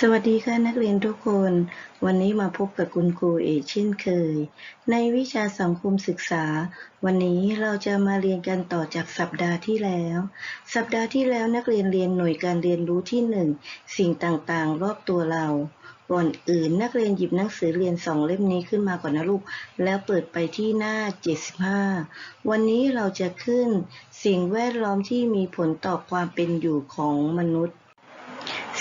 สวัสดีค่ะนักเรียนทุกคน วันนี้มาพบกับคุณครูเอเช่นเคย ในวิชาสังคมศึกษา วันนี้เราจะมาเรียนกันต่อจากสัปดาห์ที่แล้ว สัปดาห์ที่แล้วนักเรียนเรียนหน่วยการเรียนรู้ที่หนึ่งสิ่งต่างๆ รอบตัวเราก่อนอื่นนักเรียนหยิบหนังสือเรียนสองเล่มนี้ขึ้นมาก่อนนะลูก แล้วเปิดไปที่หน้า 75 วันนี้เราจะขึ้นสิ่งแวดล้อมที่มีผลต่อความเป็นอยู่ของมนุษย์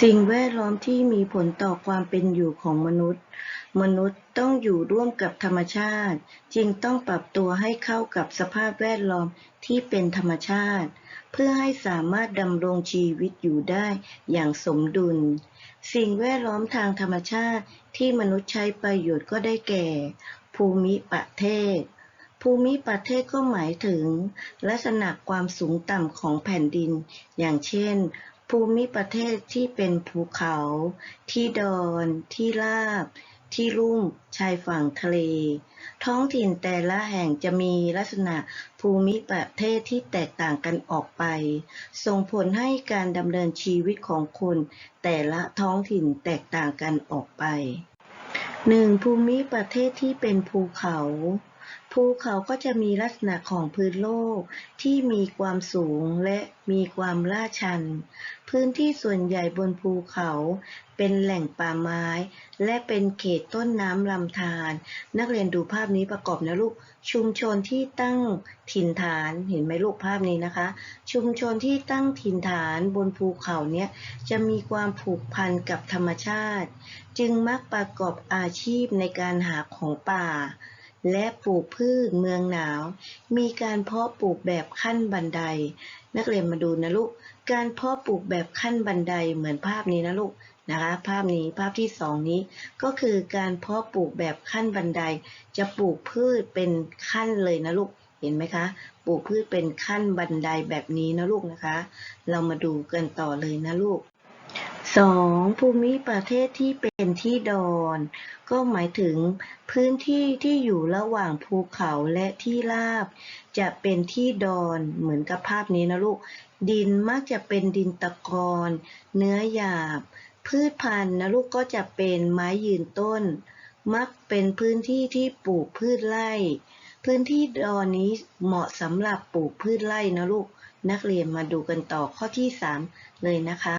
สิ่งแวดล้อมที่มีผลต่อความเป็นอยู่ของมนุษย์ มนุษย์ต้องอยู่ร่วมกับธรรมชาติ จึงต้องปรับตัวให้เข้ากับสภาพแวดล้อมที่เป็นธรรมชาติ เพื่อให้สามารถดำรงชีวิตอยู่ได้อย่างสมดุล สิ่งแวดล้อมทางธรรมชาติที่มนุษย์ใช้ประโยชน์ก็ได้แก่ ภูมิประเทศ ภูมิประเทศก็หมายถึง ลักษณะความสูงต่ำของแผ่นดิน อย่างเช่น ภูมิประเทศที่เป็นภูเขา ที่ดอน ที่ราบ ที่ลุ่ม ชายฝั่งทะเล ท้องถิ่นแต่ละแห่งจะมีลักษณะภูมิประเทศที่แตกต่างกันออกไป ส่งผลให้การดำเนินชีวิตของคนแต่ละท้องถิ่นแตกต่างกันออกไป 1. ภูมิประเทศที่เป็นภูเขา ภูเขาก็จะมีลักษณะของพื้นโลกที่มีความสูงและมีความลาดชัน พื้นที่ส่วนใหญ่บนภูเขาเป็นแหล่งป่าไม้ และเป็นเขตต้นน้ำลำธาร นักเรียนดูภาพนี้ประกอบนะลูก ชุมชนที่ตั้งถิ่นฐาน เห็นไหมลูกภาพนี้นะคะ ชุมชนที่ตั้งถิ่นฐานบนภูเขาเนี้ยจะมีความผูกพันกับธรรมชาติ จึงมักประกอบอาชีพในการหาของป่า และปลูกพืชเมืองหนาว มีการเพาะปลูกแบบขั้นบันได นักเรียนมาดูนะลูก การเพาะปลูกแบบขั้นบันไดเหมือนภาพนี้นะลูกนะคะภาพนี้ภาพที่สองนี้ก็คือการเพาะปลูกแบบขั้นบันได จะปลูกพืชเป็นขั้นเลยนะลูกเห็นไหมคะ ปลูกพืชเป็นขั้นบันไดแบบนี้นะลูกนะคะ เรามาดูกันต่อเลยนะลูก สองภูมิประเทศที่เป็นที่ดอน ก็หมายถึงพื้นที่ที่อยู่ระหว่างภูเขาและที่ราบ จะเป็นที่ดอนเหมือนกับภาพนี้นะลูก ดินมักจะเป็นดินตะกอนเนื้อหยาบ พืชพันธุ์นะลูกก็จะเป็นไม้ยืนต้น มักเป็นพื้นที่ที่ปลูกพืชไร่ พื้นที่ดอนนี้เหมาะสำหรับปลูกพืชไร่นะลูก นักเรียนมาดูกันต่อข้อที่ 3 เลยนะคะ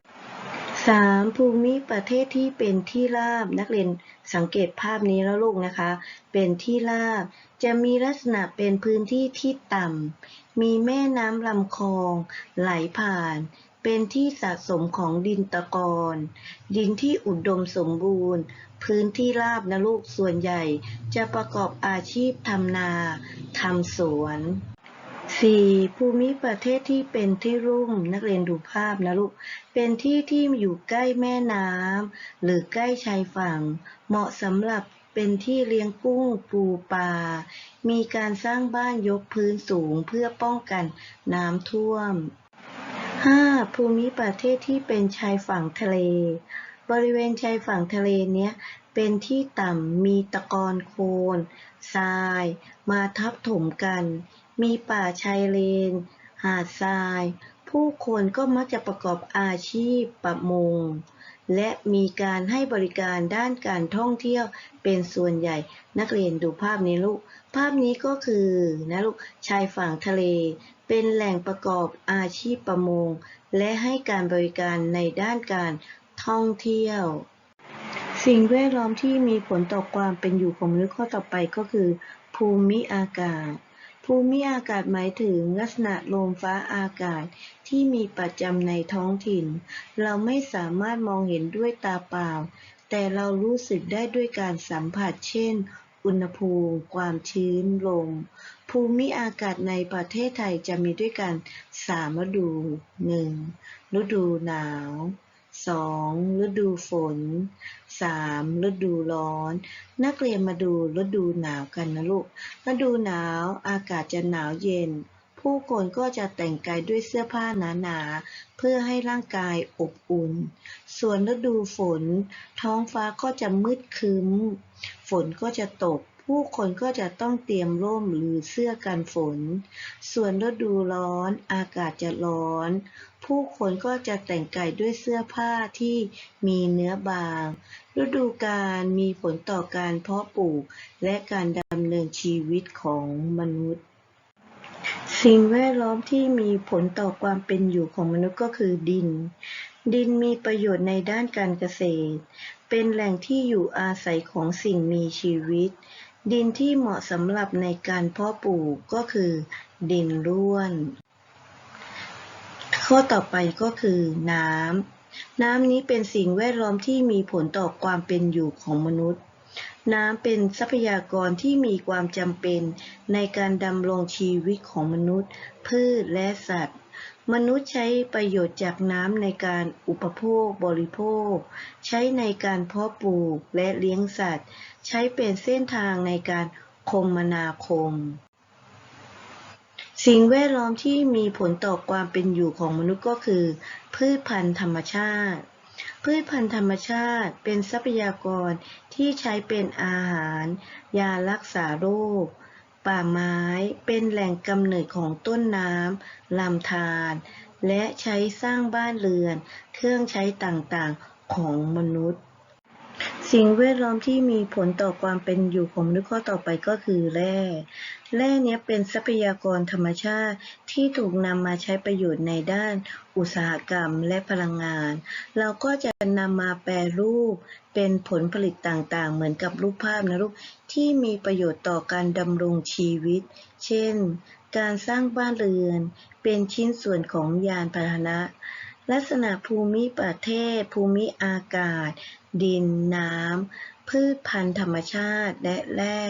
3. ภูมิประเทศที่เป็นที่ราบนักเรียนสังเกตภาพนี้แล้วลูกนะคะ เป็นที่ราบ จะมีลักษณะเป็นพื้นที่ที่ต่ำมีแม่น้ำลำคลอง ไหลผ่าน เป็นที่สะสมของดินตะกอนดินที่อุดมสมบูรณ์ พื้นที่ราบนะลูกส่วนใหญ่ จะประกอบอาชีพทำนาทำสวน 4. ภูมิประเทศที่เป็นที่รุ่มนักเรียนดูภาพนะลูก เป็นที่ที่อยู่ใกล้แม่น้ำหรือใกล้ชายฝั่ง เหมาะสำหรับเป็นที่เลี้ยงกุ้งปูปลา มีการสร้างบ้านยกพื้นสูงเพื่อป้องกันน้ำท่วม 5. ภูมิประเทศที่เป็นชายฝั่งทะเล บริเวณชายฝั่งทะเลเนี้ยเป็นที่ต่ำมีตะกอนโคลนทราย มาทับถมกัน มีป่าชายเลน หาดทราย ผู้คนก็มักจะประกอบอาชีพประมง และมีการให้บริการด้านการท่องเที่ยวเป็นส่วนใหญ่นักเรียนดูภาพนี้ลูก ภาพนี้ก็คือนะลูกชายฝั่งทะเล เป็นแหล่งประกอบอาชีพประมง และให้การบริการในด้านการท่องเที่ยว สิ่งแวดล้อมที่มีผลต่อความเป็นอยู่ของมนุษย์ข้อต่อไปก็คือ ภูมิอากาศ ภูมิอากาศหมายถึงลักษณะลมฟ้าอากาศที่มีประจำในท้องถิ่น เราไม่สามารถมองเห็นด้วยตาเปล่า แต่เรารู้สึกได้ด้วยการสัมผัส เช่น อุณหภูมิ ความชื้น ลม ภูมิอากาศในประเทศไทยจะมีด้วยกันสามฤดู 1. ฤดูหนาว 2. ฤดูฝน 3. ฤดูร้อน นักเรียนมาดูฤดูหนาวกันนะลูก ฤดูหนาวอากาศจะหนาวเย็น ผู้คนก็จะแต่งกายด้วยเสื้อผ้าหนาๆ เพื่อให้ร่างกายอบอุ่น ส่วนฤดูฝน ท้องฟ้าก็จะมืดครึ้ม ฝนก็จะตกผู้คนก็จะต้องเตรียมร่มหรือเสื้อกันฝน ส่วนฤดูร้อนอากาศจะร้อน ผู้คนก็จะแต่งกายด้วยเสื้อผ้าที่มีเนื้อบาง ฤดูกาลมีผลต่อการเพาะปลูกและการดำเนินชีวิตของมนุษย์ สิ่งแวดล้อมที่มีผลต่อความเป็นอยู่ของมนุษย์ก็คือดิน ดินมีประโยชน์ในด้านการเกษตร เป็นแหล่งที่อยู่อาศัยของสิ่งมีชีวิต ดินที่เหมาะสำหรับในการเพาะปลูกก็คือดินร่วน ข้อต่อไปก็คือน้ำ น้ำนี้เป็นสิ่งแวดล้อมที่มีผลต่อความเป็นอยู่ของมนุษย์ น้ำเป็นทรัพยากรที่มีความจำเป็นในการดำรงชีวิตของมนุษย์ พืชและสัตว์ มนุษย์ใช้ประโยชน์จากน้ำในการอุปโภคบริโภค ใช้ในการเพาะปลูกและเลี้ยงสัตว์ ใช้เป็นเส้นทางในการคมนาคม สิ่งแวดล้อมที่มีผลต่อความเป็นอยู่ของมนุษย์ก็คือ พืชพันธุ์ธรรมชาติ พืชพันธุ์ธรรมชาติเป็นทรัพยากรที่ใช้เป็นอาหาร ยารักษาโรค ป่าไม้เป็นแหล่งกำเนิดของต้นน้ำลำธารและใช้สร้างบ้านเรือน เครื่องใช้ต่างๆของมนุษย์ สิ่งแวดล้อมที่มีผลต่อความเป็นอยู่ของมนุษย์ข้อต่อไปก็คือแร่ แร่เนี้ยเป็นทรัพยากรธรรมชาติที่ถูกนำมาใช้ประโยชน์ในด้านอุตสาหกรรมและพลังงาน เราก็จะนำมาแปรรูปเป็นผลผลิตต่างๆ เหมือนกับรูปภาพนะลูกที่มีประโยชน์ต่อการดำรงชีวิต เช่น การสร้างบ้านเรือน เป็นชิ้นส่วนของยานพาหนะ ลักษณะภูมิประเทศ ภูมิอากาศ ดิน น้ำ พืชพันธุ์ธรรมชาติและแร่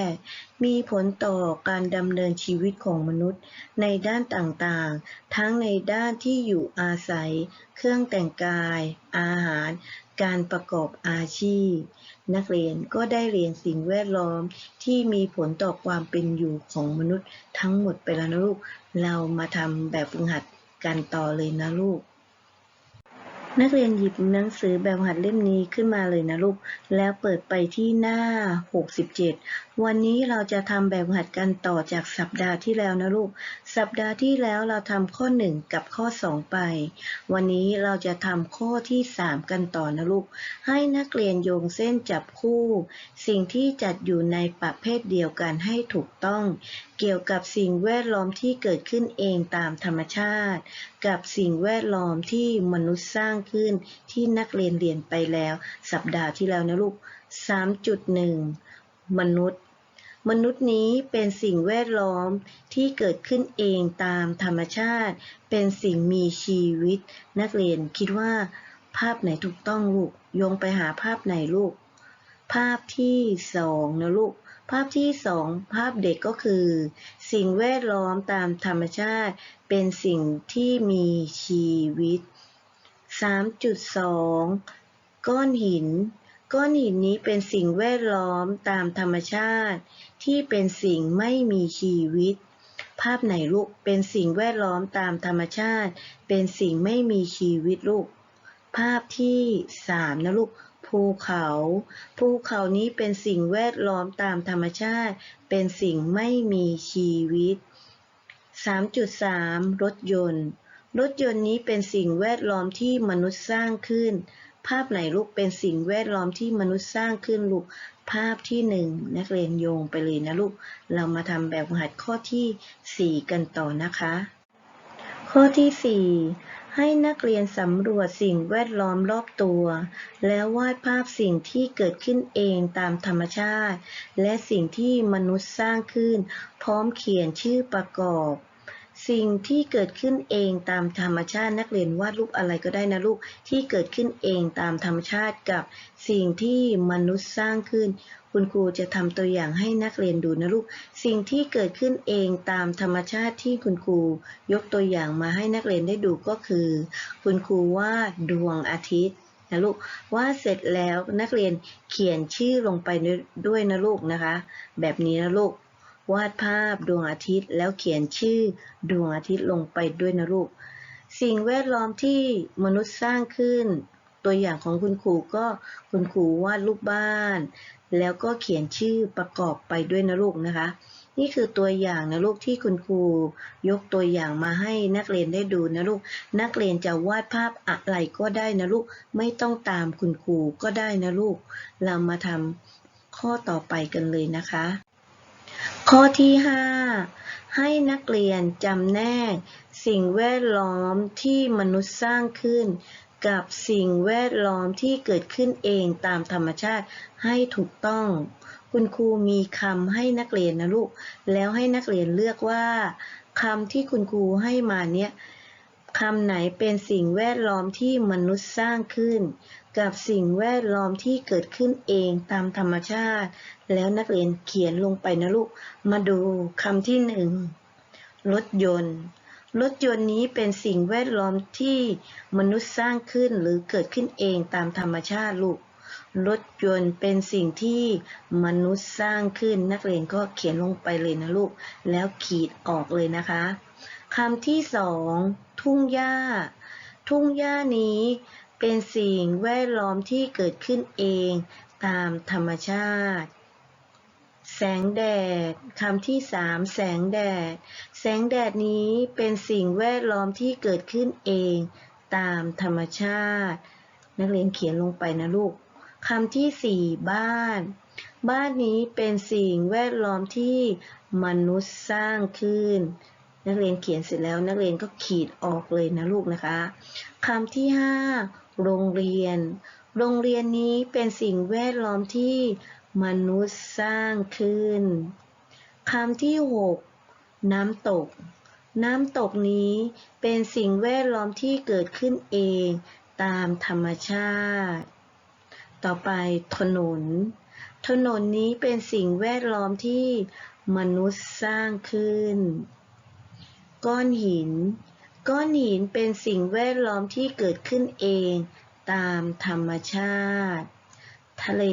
มีผลต่อการดำเนินชีวิตของมนุษย์ในด้านต่างๆ ทั้งในด้านที่อยู่อาศัย เครื่องแต่งกาย อาหาร การประกอบอาชีพ นักเรียนก็ได้เรียนสิ่งแวดล้อมที่มีผลต่อความเป็นอยู่ของมนุษย์ทั้งหมดไปแล้วนะลูก เรามาทำแบบฝึกหัดกันต่อเลยนะลูก นักเรียนหยิบหนังสือแบบหัดเล่มนี้ขึ้นมาเลยนะลูก แล้วเปิดไปที่หน้า 67 วันนี้เราจะทำแบบหัดกันต่อจากสัปดาห์ที่แล้วนะลูก สัปดาห์ที่แล้วเราทำข้อ 1 กับข้อ 2 ไป วันนี้เราจะทำข้อที่ 3 กันต่อนะลูก ให้นักเรียนโยงเส้นจับคู่ สิ่งที่จัดอยู่ในประเภทเดียวกันให้ถูกต้อง เกี่ยวกับสิ่งแวดล้อมที่เกิดขึ้นเองตามธรรมชาติ กับสิ่งแวดล้อมที่มนุษย์สร้างขึ้นที่นักเรียนเรียนไปแล้ว สัปดาห์ที่แล้วนะลูก 3.1 มนุษย์ มนุษย์นี้เป็นสิ่งแวดล้อมที่เกิดขึ้นเองตามธรรมชาติ เป็นสิ่งมีชีวิต นักเรียนคิดว่า ภาพไหนถูกต้องลูกโยงไปหาภาพไหนลูก ภาพที่สองนะลูกภาพที่สองภาพเด็กก็คือ สิ่งแวดล้อมตามธรรมชาติ เป็นสิ่งที่มีชีวิต 3.2 ก้อนหิน ก้อนหินนี้เป็นสิ่งแวดล้อมตามธรรมชาติ ที่เป็นสิ่งไม่มีชีวิต ภาพไหนลูก เป็นสิ่งแวดล้อมตามธรรมชาติ เป็นสิ่งไม่มีชีวิตลูก ภาพที่สามนะลูก ภูเขา ภูเขานี้เป็นสิ่งแวดล้อมตามธรรมชาติ เป็นสิ่งไม่มีชีวิต 3.3 รถยนต์ รถยนต์นี้เป็นสิ่งแวดล้อมที่มนุษย์สร้างขึ้น ภาพไหนลูกเป็นสิ่งแวดล้อมที่มนุษย์สร้างขึ้นลูก ภาพที่หนึ่งนักเรียนโยงไปเลยนะลูก เรามาทำแบบหัดข้อที่สี่กันต่อนะคะ ข้อที่สี่ให้นักเรียนสำรวจสิ่งแวดล้อมรอบตัว แล้ววาดภาพสิ่งที่เกิดขึ้นเองตามธรรมชาติ และสิ่งที่มนุษย์สร้างขึ้น พร้อมเขียนชื่อประกอบ สิ่งที่เกิดขึ้นเองตามธรรมชาตินักเรียนวาดรูปอะไรก็ได้นะลูกที่เกิดขึ้นเองตามธรรมชาติกับสิ่งที่มนุษย์สร้างขึ้น คุณครูจะทำตัวอย่างให้นักเรียนดูนะลูกสิ่งที่เกิดขึ้นเองตามธรรมชาติที่คุณครูยกตัวอย่างมาให้นักเรียนได้ดูก็คือ คุณครูวาดดวงอาทิตย์นะลูกวาดเสร็จแล้วนักเรียนเขียนชื่อลงไปด้วยนะลูกนะคะ แบบนี้นะลูก วาดภาพดวงอาทิตย์ แล้วเขียนชื่อดวงอาทิตย์ลงไปด้วยนะลูก สิ่งแวดล้อมที่มนุษย์สร้างขึ้น ตัวอย่างของคุณครูก็คุณครูวาดรูปบ้าน แล้วก็เขียนชื่อประกอบไปด้วยนะลูกนะคะ นี่คือตัวอย่างนะลูกที่คุณครูยกตัวอย่างมาให้นักเรียนได้ดูนะลูก นักเรียนจะวาดภาพอะไรก็ได้นะลูก ไม่ต้องตามคุณครูก็ได้นะลูก เรามาทำข้อต่อไปกันเลยนะคะ ข้อที่ 5 ให้นักเรียนจำแนก สิ่งแวดล้อมที่มนุษย์สร้างขึ้น กับสิ่งแวดล้อมที่เกิดขึ้นเองตามธรรมชาติให้ถูกต้อง คุณครูมีคำให้นักเรียนนะลูก แล้วให้นักเรียนเลือกว่าคำที่คุณครูให้มาเนี้ยคำไหนเป็นสิ่งแวดล้อมที่มนุษย์สร้างขึ้น กับสิ่งแวดล้อมที่เกิดขึ้นเองตามธรรมชาติ แล้วนักเรียนเขียนลงไปนะลูก มาดูคำที่หนึ่งรถยนต์ รถยนต์นี้เป็นสิ่งแวดล้อมที่มนุษย์สร้างขึ้นหรือเกิดขึ้นเองตามธรรมชาติลูก รถยนต์เป็นสิ่งที่มนุษย์สร้างขึ้นนักเรียนก็เขียนลงไปเลยนะลูก แล้วขีดออกเลยนะคะคำที่สองทุ่งหญ้า ทุ่งหญ้านี้ เป็นสิ่งแวดล้อมที่เกิดขึ้นเองตามธรรมชาติ แสงแดดคำที่สามแสงแดด แสงแดดนี้เป็นสิ่งแวดล้อมที่เกิดขึ้นเองตามธรรมชาติ นักเรียนเขียนลงไปนะลูกคำที่สี่บ้าน บ้านนี้เป็นสิ่งแวดล้อมที่มนุษย์สร้างขึ้น นักเรียนเขียนเสร็จแล้วนักเรียนก็ขีดออกเลยนะลูกนะคะคำที่ห้า โรงเรียน โรงเรียนนี้เป็นสิ่งแวดล้อมที่มนุษย์สร้างขึ้นคำที่หกน้ำตก น้ำตกนี้เป็นสิ่งแวดล้อมที่เกิดขึ้นเองตามธรรมชาติ ต่อไปถนน ถนนนี้เป็นสิ่งแวดล้อมที่มนุษย์สร้างขึ้น ก้อนหิน ก้อนหินเป็นสิ่งแวดล้อมที่เกิดขึ้นเองตามธรรมชาติ ทะเล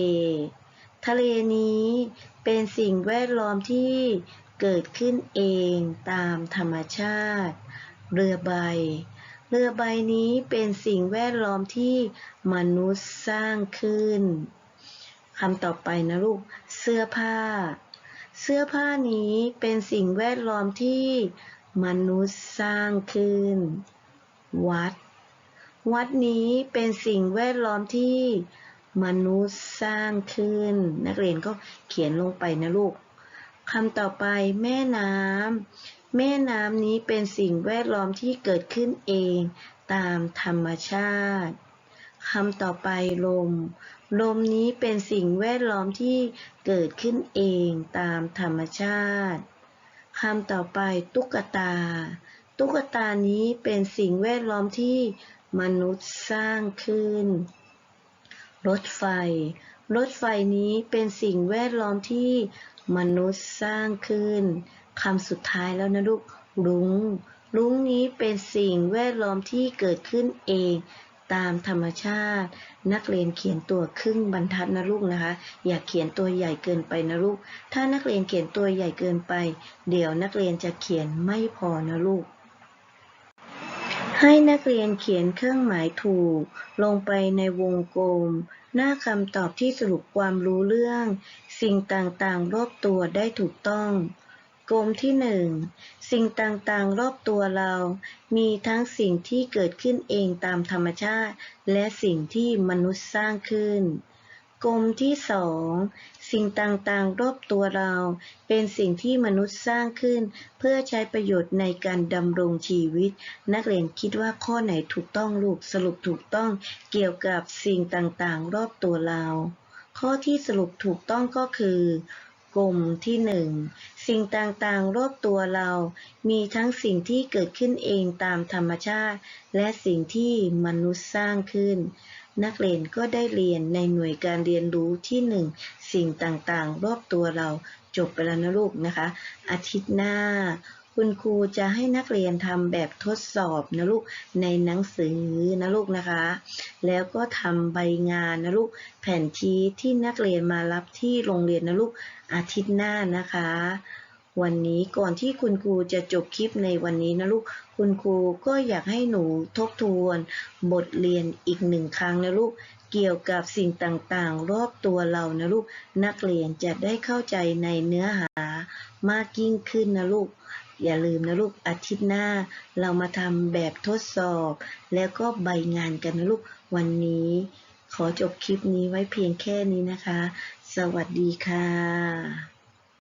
ทะเลนี้เป็นสิ่งแวดล้อมที่เกิดขึ้นเองตามธรรมชาติ เรือใบ เรือใบนี้เป็นสิ่งแวดล้อมที่มนุษย์สร้างขึ้นคำต่อไปนะลูก เสื้อผ้า เสื้อผ้านี้เป็นสิ่งแวดล้อมที่ มนุษย์สร้างขึ้น วัด วัดนี้เป็นสิ่งแวดล้อมที่มนุษย์สร้างขึ้น นักเรียนก็เขียนลงไปนะลูกคำต่อไปแม่น้ำแม่น้ำนี้เป็นสิ่งแวดล้อมที่เกิดขึ้นเองตามธรรมชาติคำต่อไปลม ลมนี้เป็นสิ่งแวดล้อมที่เกิดขึ้นเองตามธรรมชาติ คำต่อไปตุ๊กตา ตุ๊กตานี้เป็นสิ่งแวดล้อมที่มนุษย์สร้างขึ้น รถไฟ รถไฟนี้เป็นสิ่งแวดล้อมที่มนุษย์สร้างขึ้นคำสุดท้ายแล้วนะลูกรุง้งรุ้งนี้เป็นสิ่งแวดล้อมที่เกิดขึ้นเอง ตามธรรมชาติ นักเรียนเขียนตัวครึ่งบรรทัดนะลูกนะคะ อย่าเขียนตัวใหญ่เกินไปนะลูก ถ้านักเรียนเขียนตัวใหญ่เกินไป เดี๋ยวนักเรียนจะเขียนไม่พอนะลูก ให้นักเรียนเขียนเครื่องหมายถูก ลงไปในวงกลม หน้าคำตอบที่สรุปความรู้เรื่อง สิ่งต่างๆ รอบตัวได้ถูกต้อง กลมที่หนึ่งสิ่งต่างๆ รอบตัวเรา มีทั้งสิ่งที่เกิดขึ้นเองตามธรรมชาติ และสิ่งที่มนุษย์สร้างขึ้น กลมที่สองสิ่งต่างๆ รอบตัวเรา เป็นสิ่งที่มนุษย์สร้างขึ้น เพื่อใช้ประโยชน์ในการดำรงชีวิต นักเรียนคิดว่าข้อไหนถูกต้องลูกสรุปถูกต้องเกี่ยวกับสิ่งต่างๆ รอบตัวเรา ข้อที่สรุปถูกต้องก็คือ กลุ่มที่หนึ่งสิ่งต่างๆ รอบตัวเรา มีทั้งสิ่งที่เกิดขึ้นเองตามธรรมชาติ และสิ่งที่มนุษย์สร้างขึ้น นักเรียนก็ได้เรียนในหน่วยการเรียนรู้ที่หนึ่งสิ่งต่างๆ รอบตัวเราจบไปแล้วนะลูกนะคะ อาทิตย์หน้า คุณครูจะให้นักเรียนทำแบบทดสอบนะลูกในหนังสือนะลูกนะคะ แล้วก็ทำใบงานนะลูกแผ่นชี้ที่นักเรียนมารับที่โรงเรียนนะลูกอาทิตย์หน้านะคะ วันนี้ก่อนที่คุณครูจะจบคลิปในวันนี้นะลูกคุณครูก็อยากให้หนูทบทวน บทเรียนอีกหนึ่งครั้งนะลูกเกี่ยวกับสิ่งต่างๆ รอบตัวเรานะลูกนักเรียนจะได้เข้าใจในเนื้อหามากยิ่งขึ้นนะลูก อย่าลืมนะลูกอาทิตย์หน้า เรามาทำแบบทดสอบ แล้วก็ใบงานกันนะลูกวันนี้ ขอจบคลิปนี้ไว้เพียงแค่นี้นะคะ สวัสดีค่ะ